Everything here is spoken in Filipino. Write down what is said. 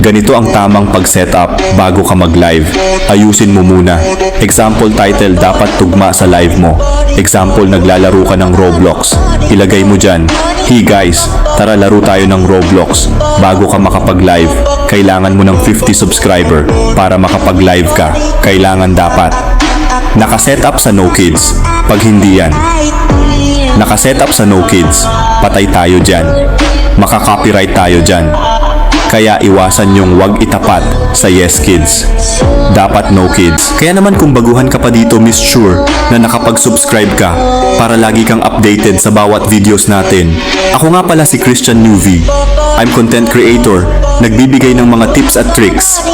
Ganito ang tamang pag-setup bago ka mag-live. Ayusin mo muna. Example title dapat tugma sa live mo. Example naglalaro ka ng Roblox. Ilagay mo dyan, Hey guys, tara laro tayo ng Roblox. Bago ka makapag-live, kailangan mo ng 50 subscriber para makapag-live ka. Kailangan dapat. Nakasetup sa No Kids. Pag hindi yan, nakasetup sa No Kids, patay tayo dyan. Makaka-copyright tayo dyan. Kaya iwasan yung wag itapat sa Yes Kids. Dapat No Kids. Kaya naman kung baguhan ka pa dito, Miss Sure, na nakapag-subscribe ka para lagi kang updated sa bawat videos natin. Ako nga pala si Christian Newvy. I'm content creator, nagbibigay ng mga tips at tricks.